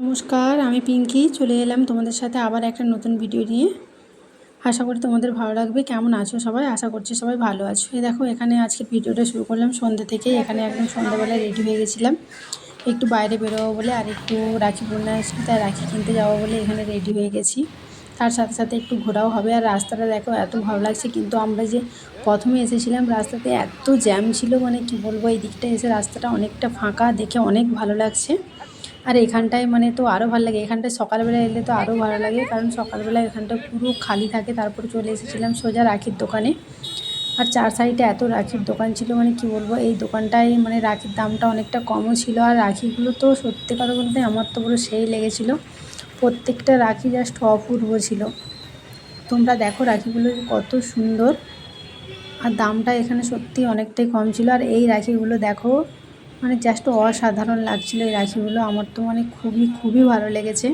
নমস্কার, আমি পিঙ্কি। চলে এলাম তোমাদের সাথে আবার একটা নতুন ভিডিও নিয়ে। আশা করি তোমাদের ভালো লাগবে। কেমন আছো সবাই? আশা করছি সবাই ভালো আছো। এই দেখো, এখানে আজকে ভিডিওটা শুরু করলাম সন্ধ্যে থেকে এখানে একদম সন্ধ্যাবেলায় রেডি হয়ে গেছিলাম। একটু বাইরে বেরোবো বলে আর একটু রাখি পূর্ণা আসলে তাই রাখি কিনতে যাব বলে এখানে রেডি হয়ে গেছি। তার সাথে সাথে একটু ঘোরাও হবে। আর রাস্তাটা দেখো, এত ভালো লাগছে। কিন্তু আমরা যে প্রথমে এসেছিলাম, রাস্তাতে এত জ্যাম ছিল মানে কি বলব, এই দিকটা এসে রাস্তাটা অনেকটা ফাঁকা, দেখে অনেক ভালো লাগছে। আর এখানটায় মানে তো আরও ভালো লাগে। এখানটায় সকালবেলা এলে তো আরও ভালো লাগে, কারণ সকালবেলা এখানটা পুরো খালি থাকে। তারপর চলে এসেছিলাম সোজা রাখির দোকানে। আর চার সাইডে এত রাখির দোকান ছিল মানে কি বলব, এই দোকানটায় মানে রাখির দামটা অনেকটা কমও ছিল, আর রাখিগুলো তো সত্যি কথা বলতে আমার তো পুরো সেই লেগেছিলো। প্রত্যেকটা রাখি জাস্ট অপূর্ব ছিল। তোমরা দেখো রাখিগুলো কত সুন্দর, আর দামটা এখানে সত্যি অনেকটাই কম ছিল, আর এই রাখিগুলো দেখো মানে জাস্ট অসাধারণ লাগছিল এই রাখিগুলো, আমার তো মানে খুবই খুবই ভালো লেগেছে।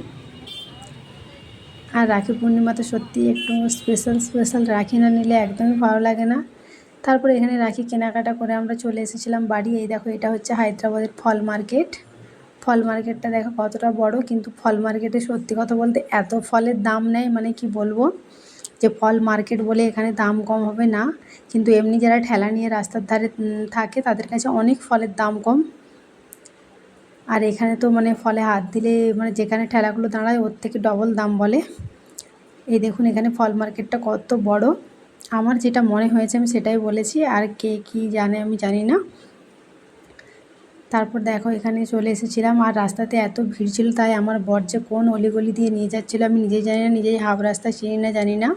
আর রাখি পূর্ণিমাতে সত্যি একটু স্পেশাল স্পেশাল রাখি না নিলে একদমই ভালো লাগে না। তারপরে এখানে রাখি কেনাকাটা করে আমরা চলে এসেছিলাম বাড়ি। এই দেখো, এটা হচ্ছে হায়দ্রাবাদের ফল মার্কেট। ফল মার্কেটটা দেখো কতটা বড়, কিন্তু ফল মার্কেটে সত্যি কথা বলতে এত ফলের দাম নেয় মানে কি বলব? যে ফল মার্কেট বলে এখানে দাম কম হবে না, কিন্তু এমনি যারা ঠেলা নিয়ে রাস্তার ধারে থাকে, তাদের কাছে অনেক ফলের দাম কম। আর এখানে তো মানে ফলে হাত দিলে মানে যেখানে ঠেলাগুলো দাঁড়ায়, ওর থেকে ডবল দাম বলে। এই দেখুন এখানে ফল মার্কেটটা কত বড়। আমার যেটা মনে হয়েছে আমি সেটাই বলেছি, আর কে কি জানে আমি জানি না। তারপর দেখো এখানে চলে এসেছিলাম, আর রাস্তাতে এত ভিড় ছিল, তাই আমার বর যে কোন অলিগলি দিয়ে নিয়ে যাচ্ছিল আমি নিজেই জানি না, নিজেই হাফ রাস্তা চিনি না, জানি না।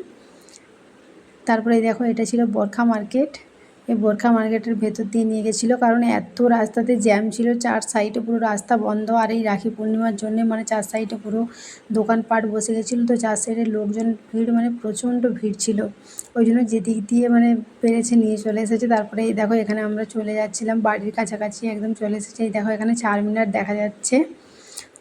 তারপরে দেখো এটা ছিল বরখা মার্কেট। এই বোরখা মার্কেটের ভেতর দিয়ে নিয়ে গেছিল। কারণ এত রাস্তাতে জ্যাম ছিল, চার সাইডে পুরো রাস্তা বন্ধ আর এই রাখি পূর্ণিমার জন্যে মানে চার সাইডে পুরো দোকানপাট বসে গেছিল। তো চার সাইডে লোকজন ভিড় মানে প্রচণ্ড ভিড় ছিল। ওই জন্য যেদিক দিয়ে মানে পেরেছে নিয়ে চলে এসেছে। তারপরে এই দেখো এখানে আমরা চলে যাচ্ছিলাম, বাড়ির কাছাকাছি একদম চলে এসেছে। এই দেখো এখানে চার মিনার দেখা যাচ্ছে।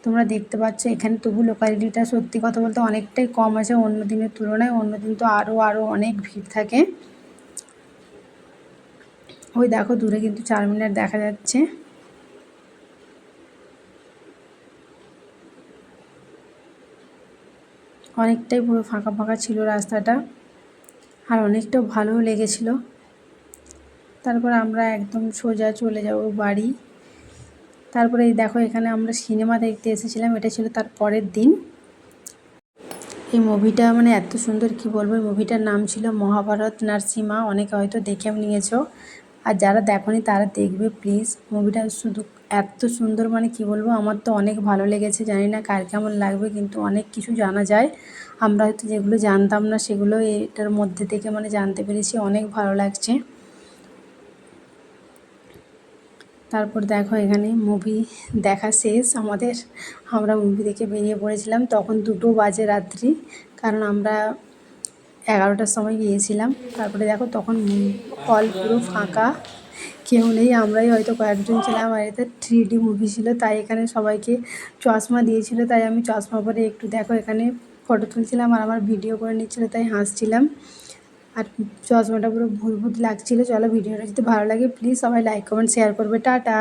তোমরা দেখতে পাচ্ছ এখানে তবু লোকালিটিটা সত্যি কথা বলতে অনেকটাই কম আছে অন্য দিনের তুলনায়। অন্য দিন তো আরও আরও অনেক ভিড় থাকে। ওই দেখো দূরে কিন্তু চার মিনার দেখা যাচ্ছে। অনেকটাই পুরো ফাঁকা ফাঁকা ছিল রাস্তাটা, আর অনেকটাও ভালোও লেগেছিল। তারপর আমরা একদম সোজা চলে যাব বাড়ি। তারপরে এই দেখো এখানে আমরা সিনেমা দেখতে এসেছিলাম, এটা ছিল তার পরের দিন। এই মুভিটা মানে এত সুন্দর, কি বলব? মুভিটার নাম ছিল মহাভারত নার্সিমা, অনেকে হয়তো দেখেও নিয়েছো। আর যারা দেখনি তারা দেখবে প্লিজ মুভিটা শুধু এত সুন্দর মানে কি বলব, আমার তো অনেক ভালো লেগেছে, জানি না কার কেমন লাগবে, কিন্তু অনেক কিছু জানা যায়। আমরা হয়তো যেগুলো জানতাম না, সেগুলো এটার মধ্যে থেকে মানে জানতে পেরেছি, অনেক ভালো লাগছে। তারপর দেখো, এখানে মুভি দেখা শেষ আমাদের। আমরা মুভি দেখে বেরিয়ে পড়েছিলাম, তখন দুটো বাজে রাত্রি, কারণ আমরা এগারোটার সময় গিয়েছিলাম। তারপরে দেখো তখন হল পুরো ফাঁকা। কেউ নেই। আমরাই হয়তো কয়েকজন ছিলাম। আর এটা থ্রি ডি মুভি ছিল। তাই এখানে সবাইকে চশমা দিয়েছিল। তাই আমি চশমা পরে একটু দেখো এখানে ফটো তুলছিলাম আর আমার ভিডিও করে নিচ্ছিলো। তাই হাসছিলাম। আর চশমাটা পুরো ভুল ভূত লাগছিল। চলো ভিডিওটা যদি ভালো লাগে প্লিজ সবাই লাইক কমেন্ট শেয়ার করবে। টাটা!